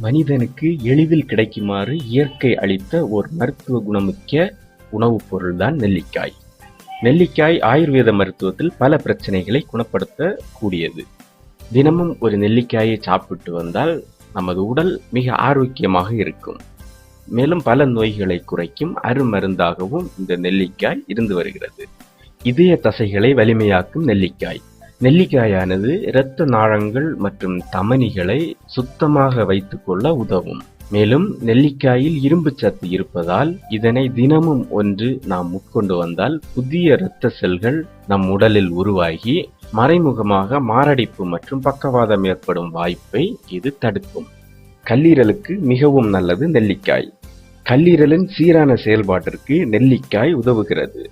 மனிதனுக்கு எளிதில் கிடைக்குமாறு இயற்கை அளித்த ஒரு மருத்துவ குணமிக்க உணவுப் பொருள்தான் நெல்லிக்காய். நெல்லிக்காய் ஆயுர்வேத மருத்துவத்தில் பல பிரச்சனைகளை குணப்படுத்த கூடியது தினமும் ஒரு நெல்லிக்காயை சாப்பிட்டு வந்தால் நமது உடல் மிக ஆரோக்கியமாக இருக்கும். மேலும் பல நோய்களை குறைக்கும் அருமருந்தாகவும் இந்த நெல்லிக்காய் இருந்து வருகிறது. இதய தசைகளை வலிமையாக்கும் நெல்லிக்காய். நெல்லிக்காயானது இரத்த நாளங்கள் மற்றும் தமனிகளை சுத்தமாக வைத்துக்கொள்ள உதவும். மேலும் நெல்லிக்காயில் இரும்பு சத்து இருப்பதால் இதனை தினமும் ஒன்று நாம் உட்கொண்டு வந்தால் புதிய இரத்த செல்கள் நம் உடலில் உருவாகி மறைமுகமாக மாரடைப்பு மற்றும் பக்கவாதம் ஏற்படும் வாய்ப்பை இது தடுக்கும். கல்லீரலுக்கு மிகவும் நல்லது நெல்லிக்காய். கல்லீரலின் சீரான செயல்பாட்டிற்கு நெல்லிக்காய் உதவுகிறது.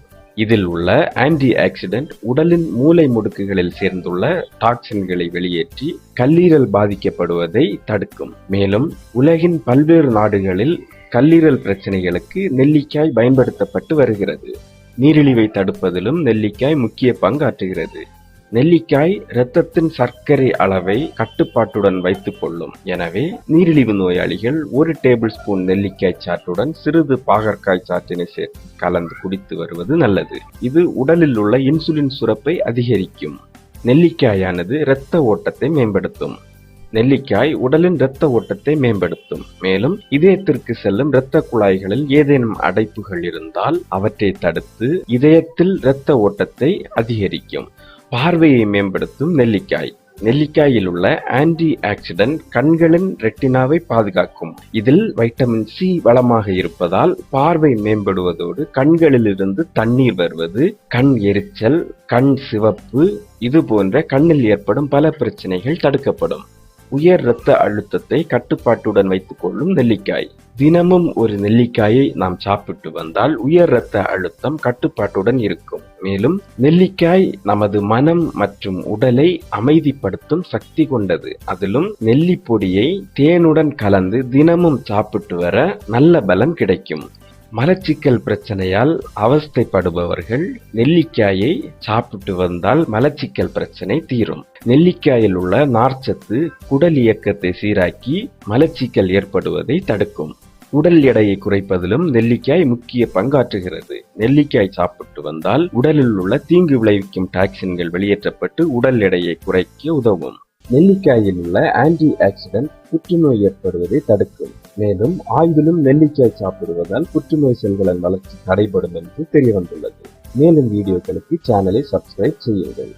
இதில் உள்ள ஆன்டி ஆக்சிடென்ட் உடலின் மூளை முடுக்குகளில் சேர்ந்துள்ள டாக்சின்களை வெளியேற்றி கல்லீரல் பாதிக்கப்படுவதை தடுக்கும். மேலும் உலகின் பல்வேறு நாடுகளில் கல்லீரல் பிரச்சனைகளுக்கு நெல்லிக்காய் பயன்படுத்தப்பட்டு வருகிறது. நீரிழிவை தடுப்பதிலும் நெல்லிக்காய் முக்கிய பங்காற்றுகிறது. நெல்லிக்காய் இரத்தத்தின் சர்க்கரை அளவை கட்டுப்பாட்டுடன் வைத்துக் கொள்ளும். எனவே நீரிழிவு நோயாளிகள் ஒரு டேபிள் ஸ்பூன் நெல்லிக்காய் சாற்றுடன் சிறிது பாகற்காய் சாற்றினை சேர்த்து கலந்து குடித்து வருவது நல்லது. இது உடலில் உள்ள இன்சுலின் சுரப்பை அதிகரிக்கும். நெல்லிக்காயானது இரத்த ஓட்டத்தை மேம்படுத்தும். நெல்லிக்காய் உடலின் இரத்த ஓட்டத்தை மேம்படுத்தும். மேலும் இதயத்திற்கு செல்லும் இரத்த குழாய்களில் ஏதேனும் அடைப்புகள் இருந்தால் அவற்றை தடுத்து இதயத்தில் இரத்த ஓட்டத்தை அதிகரிக்கும். பார்வையை மேம்படுத்தும் நெல்லிக்காய். நெல்லிக்காயில் உள்ள ஆன்டி ஆக்சிடென்ட் கண்களின் ரெட்டினாவை பாதுகாக்கும். இதில் வைட்டமின் சி வளமாக இருப்பதால் பார்வை மேம்படுவதோடு கண்களிலிருந்து தண்ணீர் வருவது கண் எரிச்சல் கண் சிவப்பு இது போன்ற கண்ணில் ஏற்படும் பல பிரச்சனைகள் தடுக்கப்படும். உயர் இரத்த அழுத்தத்தை கட்டுப்பாட்டுடன் வைத்துக் கொள்ளும் நெல்லிக்காய். தினமும் ஒரு நெல்லிக்காயை நாம் சாப்பிட்டு வந்தால் உயர் இரத்த அழுத்தம் கட்டுப்பாட்டுடன் இருக்கும். மேலும் நெல்லிக்காய் நமது மனம் மற்றும் உடலை அமைதிப்படுத்தும் சக்தி கொண்டது. அதிலும் நெல்லி பொடியை தேனுடன் கலந்து தினமும் சாப்பிட்டு வர நல்ல பலம் கிடைக்கும். மலச்சிக்கல் பிரச்சனையால் அவஸ்தைப்படுபவர்கள் நெல்லிக்காயை சாப்பிட்டு வந்தால் மலச்சிக்கல் பிரச்சனை தீரும். நெல்லிக்காயில் உள்ள நார்ச்சத்து குடல் இயக்கத்தை சீராக்கி மலச்சிக்கல் ஏற்படுவதை தடுக்கும். உடல் எடையை குறைப்பதிலும் நெல்லிக்காய் முக்கிய பங்காற்றுகிறது. நெல்லிக்காய் சாப்பிட்டு வந்தால் உடலில் உள்ள தீங்கு விளைவிக்கும் டாக்ஸின்கள் வெளியேற்றப்பட்டு உடல் எடையை குறைக்க உதவும். நெல்லிக்காயில் உள்ள ஆன்டி ஆக்சிடென்ட் புற்றுநோய் ஏற்படுவதை தடுக்கும். மேலும் ஆய்விலும் நெல்லிக்காய் சாப்பிடுவதால் புற்றுநோய் செல்களின் வளர்ச்சி தடைபடும் என்று தெரிய வந்துள்ளது மேலும் வீடியோக்களுக்கு சேனலை சப்ஸ்கிரைப் செய்யுங்கள்.